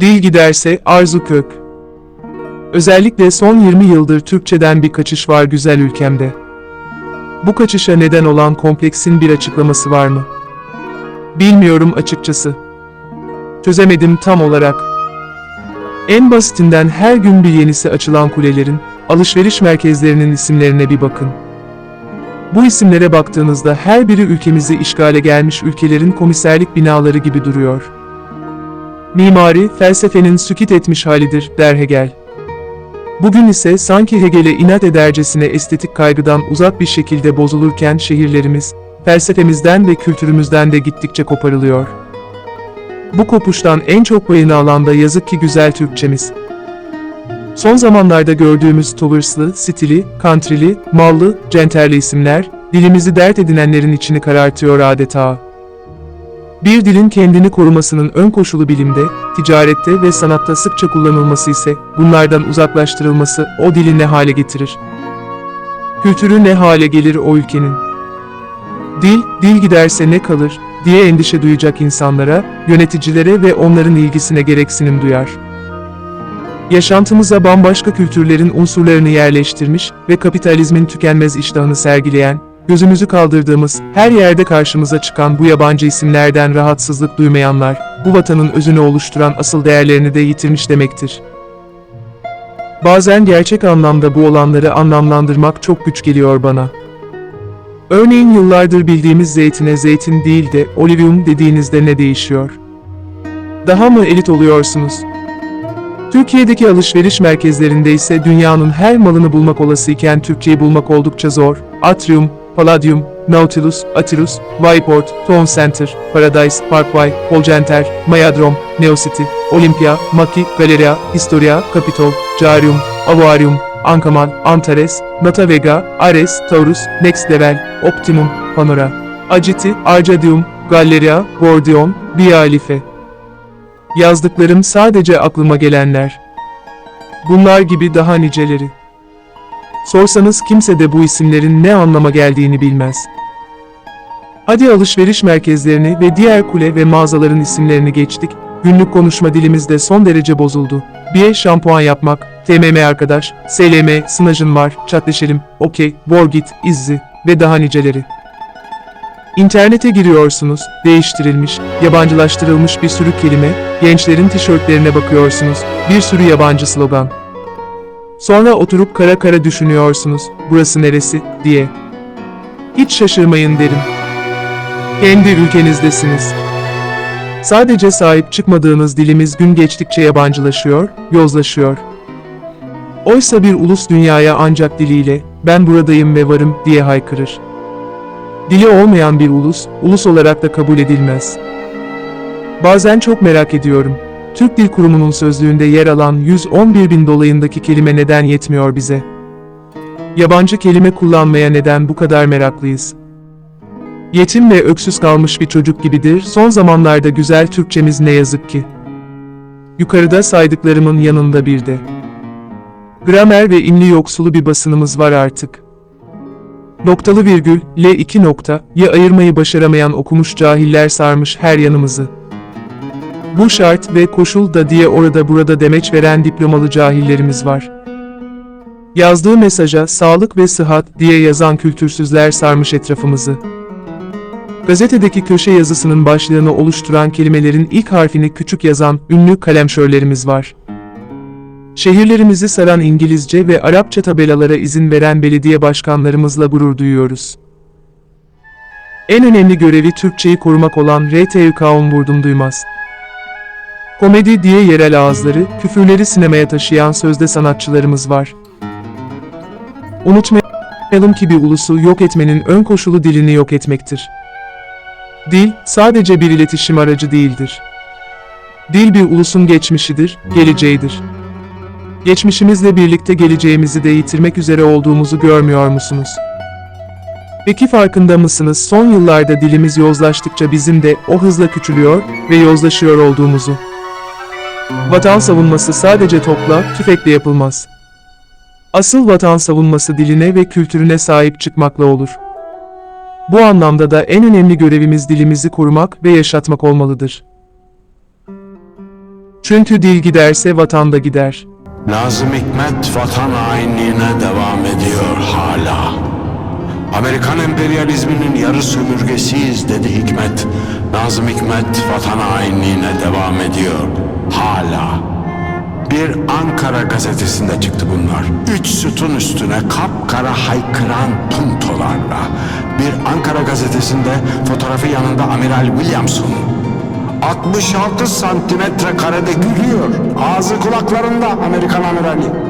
Dil giderse arzu kök. Özellikle son 20 yıldır Türkçeden bir kaçış var güzel ülkemde. Bu kaçışa neden olan kompleksin bir açıklaması var mı? Bilmiyorum açıkçası. Çözemedim tam olarak. En basitinden her gün bir yenisi açılan kulelerin, alışveriş merkezlerinin isimlerine bir bakın. Bu isimlere baktığınızda her biri ülkemizi işgale gelmiş ülkelerin komiserlik binaları gibi duruyor. Mimari, felsefenin sükit etmiş halidir, der Hegel. Bugün ise sanki Hegel'e inat edercesine estetik kaygıdan uzak bir şekilde bozulurken şehirlerimiz, felsefemizden ve kültürümüzden de gittikçe koparılıyor. Bu kopuştan en çok payını alan da yazık ki güzel Türkçemiz. Son zamanlarda gördüğümüz tavırslı, stili, kantrili, mallı, centerli isimler, dilimizi dert edinenlerin içini karartıyor adeta. Bir dilin kendini korumasının ön koşulu bilimde, ticarette ve sanatta sıkça kullanılması ise bunlardan uzaklaştırılması o dili ne hale getirir? Kültürü ne hale gelir o ülkenin? Dil, dil giderse ne kalır diye endişe duyacak insanlara, yöneticilere ve onların ilgisine gereksinim duyar. Yaşantımıza bambaşka kültürlerin unsurlarını yerleştirmiş ve kapitalizmin tükenmez iştahını sergileyen, gözümüzü kaldırdığımız, her yerde karşımıza çıkan bu yabancı isimlerden rahatsızlık duymayanlar, bu vatanın özünü oluşturan asıl değerlerini de yitirmiş demektir. Bazen gerçek anlamda bu olanları anlamlandırmak çok güç geliyor bana. Örneğin yıllardır bildiğimiz zeytine zeytin değil de olivium dediğinizde ne değişiyor? Daha mı elit oluyorsunuz? Türkiye'deki alışveriş merkezlerinde ise dünyanın her malını bulmak olası iken Türkçeyi bulmak oldukça zor. Atrium, Palladium, Nautilus, Atirus, Yport, Town Center, Paradise, Parkway, Polcenter, Mayadrom, Neocity, Olympia, Maki, Galeria, Historia, Capitol, Carium, Avuarium, Ankamal, Antares, Natavega, Ares, Taurus, Next Level, Optimum, Panora, Agiti, Arcadium, Galleria, Gordion, Via Alife. Yazdıklarım sadece aklıma gelenler. Bunlar gibi daha niceleri. Sorsanız kimse de bu isimlerin ne anlama geldiğini bilmez. Hadi alışveriş merkezlerini ve diğer kule ve mağazaların isimlerini geçtik, günlük konuşma dilimizde son derece bozuldu. Bir şampuan yapmak, TMM arkadaş, SLM, sınajın var, çatleşelim, okey, Borgit, izzi ve daha niceleri. İnternete giriyorsunuz, değiştirilmiş, yabancılaştırılmış bir sürü kelime, gençlerin tişörtlerine bakıyorsunuz, bir sürü yabancı slogan. Sonra oturup kara kara düşünüyorsunuz, burası neresi, diye. Hiç şaşırmayın derim. Kendi ülkenizdesiniz. Sadece sahip çıkmadığınız dilimiz gün geçtikçe yabancılaşıyor, yozlaşıyor. Oysa bir ulus dünyaya ancak diliyle, ben buradayım ve varım diye haykırır. Dili olmayan bir ulus, ulus olarak da kabul edilmez. Bazen çok merak ediyorum. Türk Dil Kurumu'nun sözlüğünde yer alan 111 bin dolayındaki kelime neden yetmiyor bize? Yabancı kelime kullanmaya neden bu kadar meraklıyız? Yetim ve öksüz kalmış bir çocuk gibidir son zamanlarda güzel Türkçemiz ne yazık ki. Yukarıda saydıklarımın yanında bir de. Gramer ve imli yoksulu bir basınımız var artık. Noktalı virgül, L2 nokta, ya ayırmayı başaramayan okumuş cahiller sarmış her yanımızı. Bu şart ve koşul da diye orada burada demeç veren diplomalı cahillerimiz var. Yazdığı mesaja sağlık ve sıhhat diye yazan kültürsüzler sarmış etrafımızı. Gazetedeki köşe yazısının başlığını oluşturan kelimelerin ilk harfini küçük yazan ünlü kalemşörlerimiz var. Şehirlerimizi saran İngilizce ve Arapça tabelalara izin veren belediye başkanlarımızla gurur duyuyoruz. En önemli görevi Türkçeyi korumak olan RTÜK'un vurdum duymaz. Komedi diye yerel ağızları, küfürleri sinemaya taşıyan sözde sanatçılarımız var. Unutmayalım ki bir ulusu yok etmenin ön koşulu dilini yok etmektir. Dil, sadece bir iletişim aracı değildir. Dil bir ulusun geçmişidir, geleceğidir. Geçmişimizle birlikte geleceğimizi de yitirmek üzere olduğumuzu görmüyor musunuz? Peki farkında mısınız son yıllarda dilimiz yozlaştıkça bizim de o hızla küçülüyor ve yozlaşıyor olduğumuzu? Vatan savunması sadece topla, tüfekle yapılmaz. Asıl vatan savunması diline ve kültürüne sahip çıkmakla olur. Bu anlamda da en önemli görevimiz dilimizi korumak ve yaşatmak olmalıdır. Çünkü dil giderse vatan da gider. Nazım Hikmet vatan hainliğine devam ediyor hala. Amerikan emperyalizminin yarı sömürgesiyiz dedi Hikmet. Nazım Hikmet vatan hainliğine devam ediyor hala. Bir Ankara gazetesinde çıktı bunlar. Üç sütun üstüne kapkara haykıran puntolarla. Bir Ankara gazetesinde fotoğrafı yanında Amiral Williamson. 66 santimetre karede gülüyor. Ağzı kulaklarında Amerikan amirali.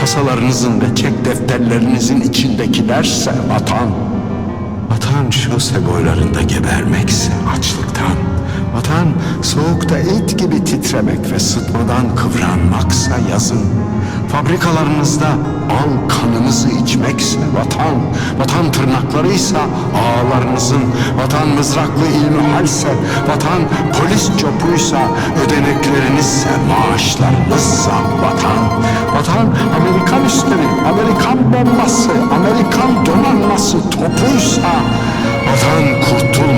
kasalarınızın ve çek defterlerinizin içindekilerse vatan. Vatan şose boylarında gebermekse açlıktan. Vatan soğukta et gibi titremek ve sıtmadan kıvranmaksa yazın. Fabrikalarınızda al kanınızı içmekse vatan. Vatan tırnaklarıysa ağalarınızın. Vatan mızraklı ilmihalse. Vatan polis çopuysa ödeneklerinizse maaşlarınızsa vatan. Vatan Amerikan üstleri, Amerikan bombası, Amerikan donanması topuysa. Vatan kurtulmamaksa